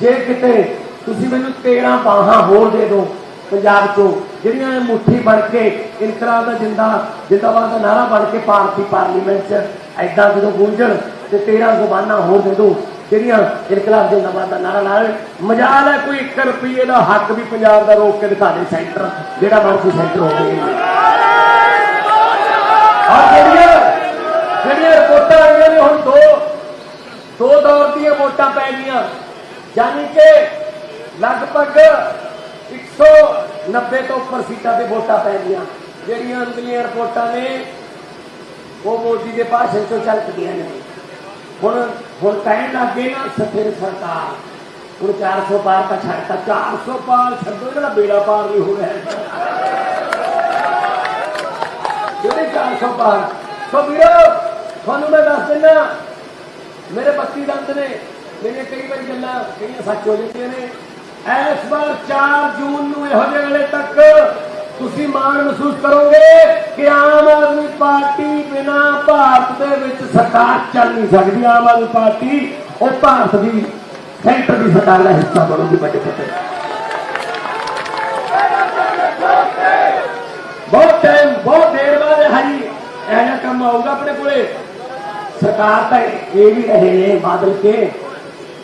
ਜੇ ਕਿਤੇ ਤੁਸੀਂ ਮੈਨੂੰ 13 ਬਾਹਾਂ ਹੋਰ ਦੇ ਦਿਓ ਪੰਜਾਬ ਤੋਂ ਜਿਹੜੀਆਂ ਇਹ ਮੁੱਠੀ ਬਣ ਕੇ ਇਨਕਲਾਬ ਦਾ ਜਿੰਦਾ, ਜਿੰਦਾਬਾਦ ਦਾ ਨਾਰਾ ਬਣ ਕੇ ਭਾਰਤੀ ਪਾਰਲੀਮੈਂਟ 'ਚ ਐਦਾਂ ਜਦੋਂ ਗੂੰਜਣ ਤੇ 13 ਜ਼ੁਬਾਨਾਂ ਹੋਰ ਦੇ ਦਿਓ, ਜਿਹੜੀਆਂ ਇਨਕਲਾਬ ਜਿੰਦਾਬਾਦ ਦਾ ਨਾਰਾ ਲਾ ਮਜਾਲ ਹੈ, ਕੋਈ 1 ਰੁਪਏ ਦਾ ਹੱਕ ਵੀ ਪੰਜਾਬ ਦਾ ਰੋਕ ਕੇ ਦਿਖਾ ਦੇ ਸੈਂਟਰ, ਜਿਹੜਾ ਮਰਜ਼ੀ ਸੈਂਟਰ ਹੋਵੇ ਔਰ ਜਿਹੜੀਆਂ ਜਿਹੜੀਆਂ ਰਿਪੋਰਟਾਂ ਆਈਆਂ ਹੁਣ ਦੋ। ਦੋ ਦੌਰ ਦੀਆਂ ਵੋਟਾਂ ਪੈ ਗਈਆਂ ਯਾਨੀ ਕਿ ਲਗਭਗ 190 ਤੋਂ ਉੱਪਰ ਸੀਟਾਂ ਤੇ ਵੋਟਾਂ ਪੈ ਗਈਆਂ ਜਿਹੜੀਆਂ ਅੰਦਰਲੀਆਂ ਰਿਪੋਰਟਾਂ ਨੇ, ਉਹ ਮੋਦੀ ਦੇ ਭਾਸ਼ਣ ਤੋਂ ਚੱਲ ਨੇ। ਹੁਣ ਹੁਣ ਕਹਿਣ ਲੱਗੇ ਨਾ, ਸਥਿਰ ਸਰਕਾਰ। ਹੁਣ 400 ਪਾਰ ਤਾਂ ਛੱਡਤਾ। 400 ਪਾਰ ਛੱਡੋ, ਜਿਹੜਾ ਬੇੜਾ ਪਾਰ ਨਹੀਂ ਹੋ ਰਿਹਾ। ਜਿਹੜੇ 400 ਪਾਰ। ਸੋ ਵੀਰੋ ਤੁਹਾਨੂੰ ਮੈਂ ਦੱਸ ਦਿੰਦਾ, ਮੇਰੇ 32 ਦੰਦ ਨੇ ਮੇਰੇ ਕਈ ਵਾਰੀ ਗੱਲਾਂ, ਕਈਆਂ ਸੱਚ ਹੋ ਜਾਂਦੀਆਂ ਨੇ। ਇਸ ਵਾਰ 4 ਜੂਨ ਨੂੰ ਇਹੋ ਜਿਹੇ ਵੇਲੇ ਤੱਕ ਤੁਸੀਂ ਮਾਣ ਮਹਿਸੂਸ ਕਰੋਗੇ ਕਿ ਆਮ ਆਦਮੀ ਪਾਰਟੀ ਬਿਨਾ ਭਾਰਤ ਦੇ ਵਿੱਚ ਸਰਕਾਰ ਚੱਲ ਨਹੀਂ ਸਕਦੀ। ਆਮ ਆਦਮੀ ਪਾਰਟੀ, ਉਹ ਭਾਰਤ ਦੀ ਸੈਂਟਰ ਦੀ ਸਰਕਾਰ ਦਾ ਹਿੱਸਾ ਬਣੂਗੀ ਵੱਡੇ ਪੱਧਰ ਬਹੁਤ ਟਾਈਮ ਬਹੁਤ ਦੇਰ ਬਾਅਦ ਇਹ ਹਰੀ ਇਹ ਜਿਹਾ ਕੰਮ ਆਊਗਾ ਆਪਣੇ ਕੋਲੇ। ਸਰਕਾਰ ਤਾਂ ਇਹ ਵੀ ਰਹੇ ਨੇ ਬਾਦਲ ਕੇ,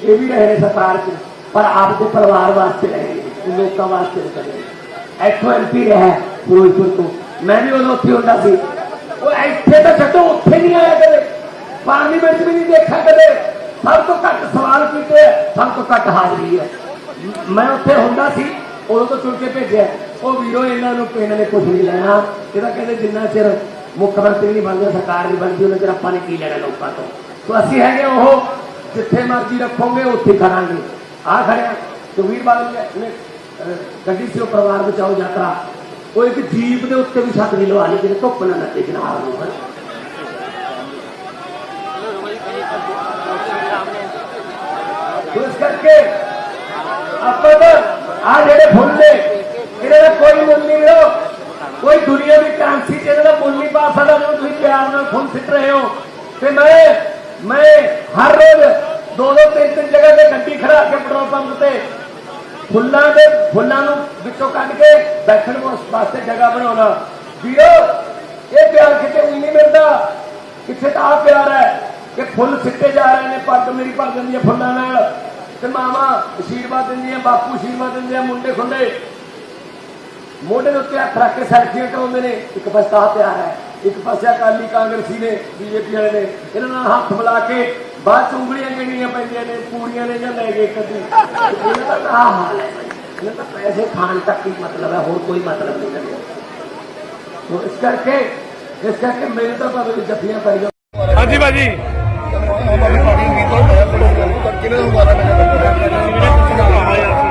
ਇਹ ਵੀ ਰਹੇ ਨੇ ਸਰਕਾਰ ਚ ਪਰ ਆਪਦੇ ਪਰਿਵਾਰ ਵਾਸਤੇ ਰਹੇ ਨੇ ਲੋਕਾਂ ਵਾਸਤੇ ਨਹੀਂ ਕਰੇ ਇੱਥੋਂ ਐਮਪੀ ਰਿਹਾ ਫਿਰੋਜ਼ਪੁਰ ਤੋਂ। ਮੈਂ ਵੀ ਉਦੋਂ ਉੱਥੇ ਹੁੰਦਾ ਸੀ। ਉਹ ਇੱਥੇ ਤਾਂ ਛੱਡੋ, ਉੱਥੇ ਨਹੀਂ ਆਇਆ ਕਦੇ। ਪਾਰਲੀਮੈਂਟ 'ਚ ਵੀ ਨਹੀਂ ਦੇਖਿਆ ਕਦੇ। ਸਭ ਤੋਂ ਘੱਟ ਸਵਾਲ ਕੀਤੇ ਸਭ ਤੋਂ ਘੱਟ ਹਾਜ਼ਰੀ ਹੈ ਮੈਂ ਉੱਥੇ ਹੁੰਦਾ ਸੀ, ਉਦੋਂ ਤੋਂ ਚੁਣ ਕੇ ਭੇਜਿਆ। ਉਹ ਵੀਰੋ, ਇਹਨਾਂ ਨੂੰ ਇਹਨਾਂ ਨੇ ਕੁਝ ਨਹੀਂ ਲੈਣਾ। ਇਹਦਾ ਕਹਿੰਦੇ ਜਿੰਨਾ ਚਿਰ ਮੁੱਖ ਮੰਤਰੀ ਨਹੀਂ ਬਣਦਾ ਸਰਕਾਰ ਨਹੀਂ ਬਣਦੀ ਉਹਨਾਂ ਚਿਰ ਆਪਾਂ ਨੇ ਕੀ ਲੈਣਾ ਲੋਕਾਂ ਤੋਂ ਸੋ ਅਸੀਂ ਹੈਗੇ ਉਹ ਜਿੱਥੇ ਮਰਜ਼ੀ ਰੱਖੋਗੇ ਉੱਥੇ ਕਰਾਂਗੇ ਆ ਖੜਿਆ ਸੁਖਬੀਰ ਬਾਦਲ ਨੇ ਨੇ, ਅਹ, ਗੱਡੀ ਸੀ ਉਹ ਪਰਿਵਾਰ ਬਚਾਓ ਯਾਤਰਾ ਉਹ ਇੱਕ ਜੀਪ ਦੇ ਉੱਤੇ ਵੀ ਛੱਤ ਨਹੀਂ ਲਵਾ ਲਈ ਜਿਹਨੇ ਧੁੱਪ ਨਾ ਲੱਗੇ ਜਨਾਬ ਨੂੰ ਤੋ ਇਸ ਕਰਕੇ ਆਪਾਂ ਤਾਂ ਆ ਜਿਹੜੇ ਫੁੱਲ ਨੇ ਇਹਨਾਂ ਦਾ ਕੋਈ ਮੁੱਲ ਨਹੀਂ ਮਿਲੋ ਕੋਈ ਦੁਨੀਆ ਚ ਇਹਨਾਂ ਦਾ ਨਹੀਂ ਪਾ ਸਕਦਾ ਜਦੋਂ ਤੁਸੀਂ ਪਿਆਰ ਨਾਲ ਫੁੱਲ ਸਿੱਟ ਰਹੇ ਹੋ। ਤੇ ਮੈਂ ਮੈਂ ਹਰ ਰੋਜ਼ ਦੋ ਦੋ, ਤਿੰਨ ਤਿੰਨ ਜਗ੍ਹਾ ਤੇ ਗੱਡੀ ਖੜਾ ਕੇ ਪੈਟਰੋਲ ਪੰਪ ਤੇ ਫੁੱਲਾਂ ਦੇ, ਫੁੱਲਾਂ ਨੂੰ ਵਿੱਚੋਂ ਕੱਢ ਕੇ ਬੈਠਣ ਵਾਸਤੇ ਜਗ੍ਹਾ ਬਣਾਉਣਾ। ਵੀਰੋ, ਇਹ ਪਿਆਰ ਕਿਤੇ ਵੀ ਨਹੀਂ ਮਿਲਦਾ। ਕਿੱਥੇ ਤਾਂ ਆ ਪਿਆਰ ਹੈ ਕਿ ਫੁੱਲ ਸਿੱਟੇ ਜਾ ਰਹੇ ਨੇ, ਪੱਗ ਮੇਰੀ ਭਰ ਜਾਂਦੀ ਹੈ ਫੁੱਲਾਂ ਨਾਲ। ਤੇ ਮਾਵਾ ਅਸ਼ੀਰਵਾਦ ਦਿੰਦੀਆਂ, ਬਾਪੂ ਅਸ਼ੀਰਵਾਦ ਦਿੰਦੇ ਆ ਮੁੰਡੇ ਖੁੰਡੇ। ਮੋਢੇ ਦੇ ਉੱਤੇ ਹੱਥ ਰੱਖ ਕੇ ਸੈਲਫੀਆਂ ਕਰਾਉਂਦੇ ਨੇ ਇੱਕ ਪਾਸੇ ਤਾਂ ਆਹ ਪਿਆਰ ਹੈ ਇੱਕ ਪਾਸੇ ਅਕਾਲੀ ਕਾਂਗਰਸੀ ਨੇ ਬੀਜੇਪੀ ਵਾਲੇ ਨੇ ਇਹਨਾਂ ਨਾਲ ਹੱਥ ਮਿਲਾ ਕੇ ਬਾਅਦ ਚ ਉਂਗਲੀਆਂ ਗਿਣੀਆਂ ਪੈਂਦੀਆਂ ਨੇ ਪੂਰੀਆਂ ਨੇ ਜਾਂ ਲੈ ਗਏ ਕਦੀ ਇਹਨਾਂ ਦਾ ਆਹ ਹਾਲ ਹੈ ਇਹਨਾਂ ਦਾ ਪੈਸੇ ਖਾਣ ਤੱਕ ਹੀ ਮਤਲਬ ਹੈ ਹੋਰ ਕੋਈ ਮਤਲਬ ਨਹੀਂ ਹੈ ਸੋ ਇਸ ਕਰਕੇ ਇਸ ਕਰਕੇ ਮੇਰੇ ਤਾਂ ਭਾਵੇਂ ਜੱਫੀਆਂ ਪੈ ਜਾਣ ਹਾਂਜੀ ਭਾਜੀ ਲੋਕੋ ਕਹਾਂ ਕਰ ਯਾਰ